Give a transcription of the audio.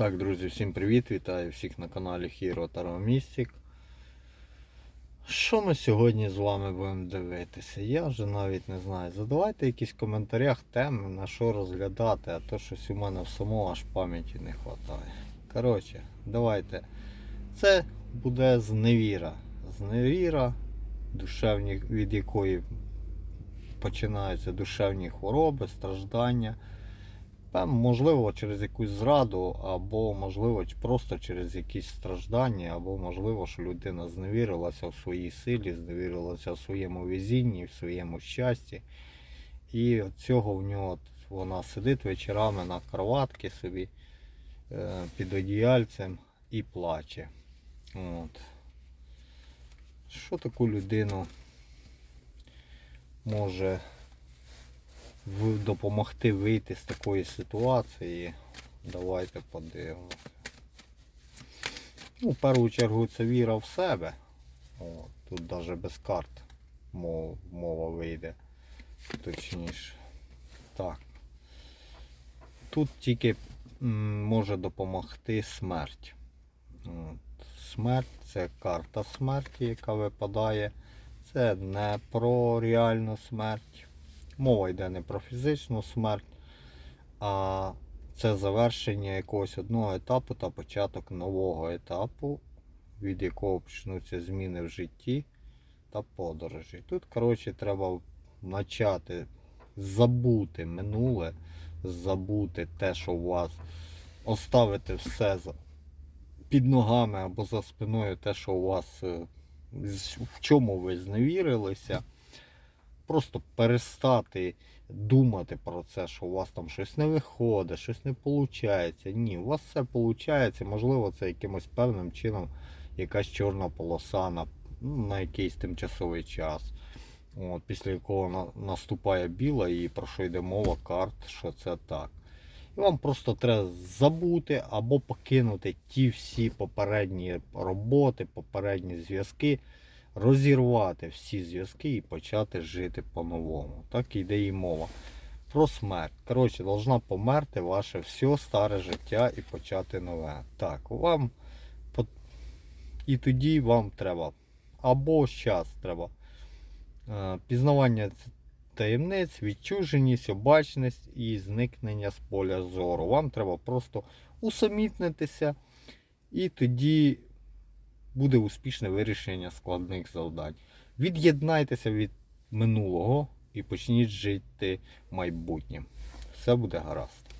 Так, друзі, всім привіт! Вітаю всіх на каналі Hero Tarot Mystic. Що ми сьогодні з вами будемо дивитися? Я вже навіть не знаю. Задавайте якісь в коментарях теми, на що розглядати, а то щось у мене в самого аж пам'яті не вистачає. Коротше, давайте. Це буде зневіра. Зневіра, душевні, від якої починаються душевні хвороби, страждання. Можливо, через якусь зраду, або можливо просто через якісь страждання, або можливо, що людина зневірилася в своїй силі, зневірилася в своєму везінні, в своєму щасті. І от цього в нього вона сидить вечорами на кроватці собі е, під одіяльцем і плаче. От. Що таку людину може допомогти вийти з такої ситуації. Давайте подивимося. Ну, в першу чергу це віра в себе. О, тут навіть без карт мов- мова вийде. Точніше. Так. Тут тільки може допомогти смерть. Смерть це карта смерті, яка випадає. Це не про реальну смерть. Мова йде не про фізичну смерть, а це завершення якогось одного етапу та початок нового етапу, від якого почнуться зміни в житті та подорожі. Тут, коротше, треба почати забути минуле, забути те, що у вас, оставити все під ногами або за спиною, те, що у вас, е, в чому ви зневірилися просто перестати думати про це, що у вас там щось не виходить, щось не виходить. Ні, у вас все виходить, можливо, це якимось певним чином якась чорна полоса на, ну, на якийсь тимчасовий час. От, після якого на, наступає біла і про що йде мова карт, що це так. І вам просто треба забути або покинути ті всі попередні роботи, попередні зв'язки, розірвати всі зв'язки і почати жити по-новому. Так іде і мова. Про смерть. Коротше, должна померти ваше все старе життя і почати нове. Так, вам і тоді вам треба. Або зараз треба е, пізнавання таємниць, відчуженість, обачність і зникнення з поля зору. Вам треба просто усамітнитися, і тоді буде успішне вирішення складних завдань. Від'єднайтеся від минулого і почніть жити майбутнім. Все буде гаразд.